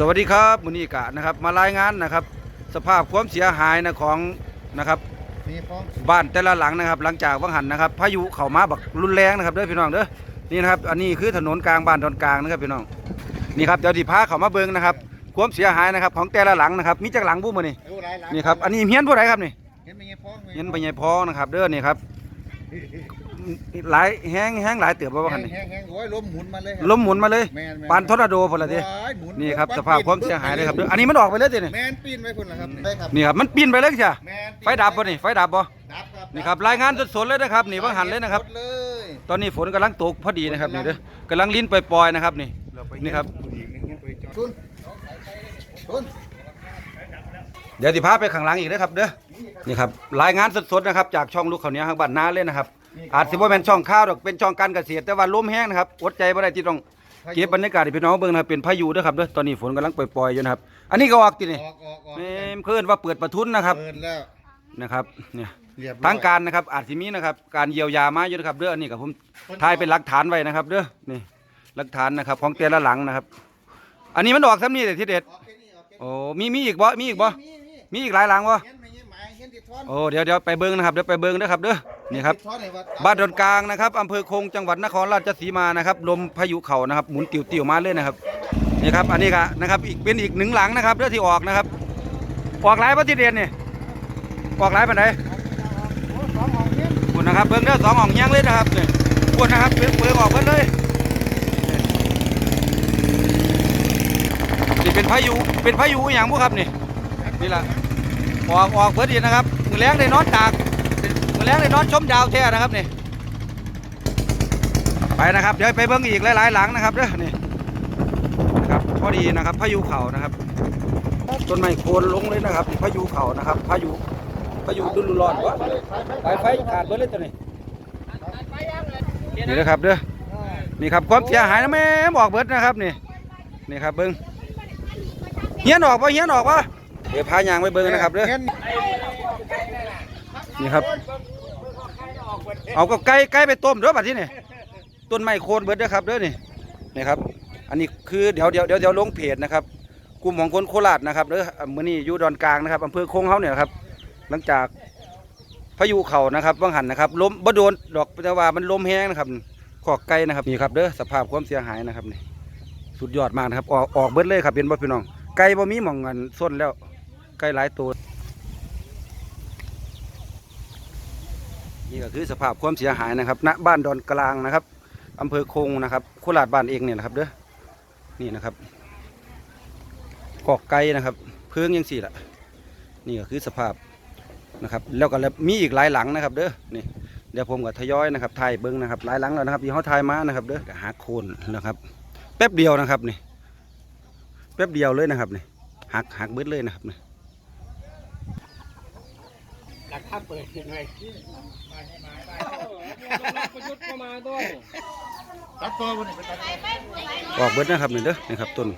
สวัสดีครับมุนีกะนะครับ มารายงานนะครับ สภาพความเสียหายนะของนะครับมีฟ้องบ้านแต่ละหลังนะครับ หลังจากวังหันนะครับพายุเข้ามาบักรุนแรงนะครับเด้อพี่น้องเด้อนี่นะครับ อันนี้คือถนนกลางบ้านตอนกลางนะครับพี่น้องนี่ครับเดี๋ยวที่พาเข้ามาเบิ่งนะครับ ความเสียหายนะครับ ของแต่ละหลังนะครับ มีจักหลังบุ้มื้อนี่เออหลายหลังนี่ครับอันนี้เฮียนผู้ใดครับนี่เห็นไหมเงี้ยฟ้องไหมเฮียนไปใหญ่พ้องนะครับเด้อนี่ครับ หลายแห้งแห้งหลายเติบบ่ว่ากันนี่แห้งแห้งโอ้ยลมหมุนมาเลยลมหมุนมาเลยแมนแมปานทอร์นาโดพุ่นละติว้ายหมุนี่ครับสภาพความเสียหายเลยครับเด้ออันนี้มันออกไปเลยตินี่แมนปีนไปพุ่นละครับได้ครับนี่ครับมันปีนไปเลยใช่แมนไฟดับบ่นี่ไฟดับบ่ดับครับนี่ครับรายงานสดๆเลยนะครับนี่วังหันเลยนะครับ หมดเลยตอนนี้ฝนกำลังตกพอดีนะครับนี่เด้อกำลังลิ้นปล่อยๆนะครับนี่นี่ครับ ชุนชุนเดี๋ยวสิพาไปข้างหลังอีกนะครับเด้อ นี่ครับรายงานสดๆนะครับ จากช่องลูกเขาวเหนี้ทางบ้านนาเลยนะครับ อาจสิบ่แม่นช่องข่าวดอกเป็นช่องการเกษตรแต่ว่าลมแห้งนะครับอดใจบ่ได้ที่ต้องเก็บบรรยากาศให้พี่น้องเบิ่งนะครับเป็นพายุเด้อครับเด้อตอนนี้ฝนกำลังปล่อยๆอยู่นะครับ อันนี้ก็ออกตินี่ออกออกออกแม่มเพิ่นว่าเปิดประทุนนะครับเปิดแล้วนะครับเนี่ยเรียบร้อยทางการนะครับอาจสิมีนะครับการเยียวยามาอยู่นะครับเด้ออันนี้กับผมทายเป็นหลักฐานไว้นะครับเด้อนี่หลักฐานนะครับของแต่ละหลังนะครับ อันนี้มันออกซ้ำนี่แต่ที่เด็ดออกแค่นี้ออกแค่นี้โอ้มีมีอีกบ่มีอีกบ่มีมีมีอีกหลายหลังบ่เห็นไหมเงี้ย หมายเห็นติดท้อนโอ้เดี๋ยวเดี๋ยวไปเบิ้งนะครับเดี๋ยวไปเบิ้งเด้อครับเด้อนี่ครับติดท้อนให้วัดบ้านดอนกลางนะครับอำเภอคงจังหวัดนครราชสีมานะครับลมพายุเข่านะครับหมุนติวๆมาเลยนะครับนี่ครับอันนี้ก็นะครับอีกเป็นอีกหนึ่งหลังนะครับเด้อที่ออกนะครับ ออกหลายปฏิเดนนี่ออกหลายปานใดโอ้สองห้องเงี้ยคุณนะครับเบิ้งเด้อสองอ่องแยงเลยนะครับนี่คุณนะครับเบิ้งเบิ้งออกเบิ้งเลยนี่เป็นพายุเป็นพายุอหย่างพวกครับนี่นี่ล่ะ ออกออกเบิดดีนะครับมือแรงได้นอนตากมือแรงได้นอนชมดาวแท้นะครับนี่ไปนะครับเดี๋ยวไปเบิ้งอีกหลายๆหลังนะครับเด้อนี่นะครับพอดีนะครับพายุเข่านะครับต้นไม้โคนลงเลยนะครับพายุเข่านะครับพายุพายุดุลร้อนวะสายไฟขาดเบิดเลยตัวนี้นี่นะครับเด้อนี่ครับความเสียหายนะแม่บอกเบิดนะครับนี่นี่ครับเบิ้งเฮียนออกปะเฮียนออกปะ เดี๋ยวพายางไปเบิ้งนะครับเด้อนี่ครับ เอาก็ไก่ไก่ไปต้มเด้อบัดที่นี่ต้นไม้โคนเบิดเด้อครับเด้อนี่นี่ครับ อันนี้คือเดี๋ยวเดี๋ยวเดี๋ยวเดี๋ยวลงเพจนะครับกลุ่มของคนโคราชนะครับเด้ออ่ามื้อนี้อยู่ดอนกลางนะครับอำเภอคงเฮาเนี่ยครับ หลังจากพายุเข่านะครับว่างหันนะครับลมบ่โดนดอกแต่ว่ามันลมแห้งนะครับขอกไก่นะครับนี่ครับเด้อสภาพความเสียหายนะครับนี่สุดยอดมากนะครับ ออกออกเบิดเลยครับเป็นบ่พี่น้องไก่บ่มีหม่องกันส้นแล้ว ไก่หลายตัวนี่ก็คือสภาพความเสียหายนะครับ ณ บ้านดอนกลางนะครับอำเภอคงนะครับโคราชบ้านเองเนี่ยนะครับเด้อ นี่นะครับกอกไก่นะครับ เพิงยังสี่ละนี่ก็คือสภาพนะครับ แล้วก็มีอีกหลายหลังนะครับ เด้อ นี่ เดี๋ยวผมก็ทยอยนะครับถ่ายเบิ้งนะครับ หลายหลังแล้วนะครับที่เขาถ่ายมานะครับ เด้อหาโคนนะครับ แป๊บเดียวนะครับนี่ แป๊บเดียวเลยนะครับนี่หักหักเบิดเลยนะครับนี่ หลัก ถ้าเปิดยังไงประยุทธ์เข้ามาด้วยตัดตัวบนนี้ไปตัดตัวออกเบิดนะครับนี่เด้อนี่ครับต้น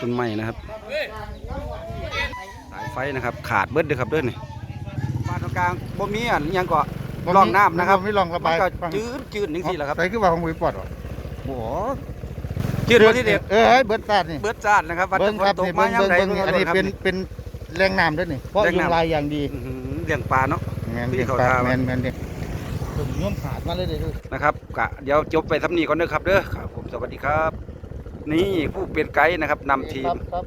ต้นไม้นะครับสายไฟนะครับขาดเบิดเด้อครับเด้อนี่บ้านตรงกลางบ่มีอันอิหยังก็ร่องน้ำนะครับไม่ลองระมับานยก็จืดจืดนี่สิแหละครับใส่คือว่าของมือปอดวะโอ้โหจืดบ่ที่เด็ดเออเฮ้ยเบิร์ดซาดนี่เบิดจานนะครับว่าเบิ้งครับตกนี่มาเบิ้งยามเบิ้งใดเบิ้งอันนี้ครับเป็นเป็นแรงน้ำด้วยนี่เพราะแรงยุงน้ำลายอย่างดีอื้อหือ เลี้ยงปลาเนาะแมนพี่เด็กเขาปลาทาแมนแมนเด็กผมย่อมขาดมาเลยเด็กนะครับกะเดี๋ยวจบไปสำนีก่อนเด้อครับเด้อครับผมสวัสดีครับ นี่ผู้เป็นไกด์นะครับนำทีครัมบครับ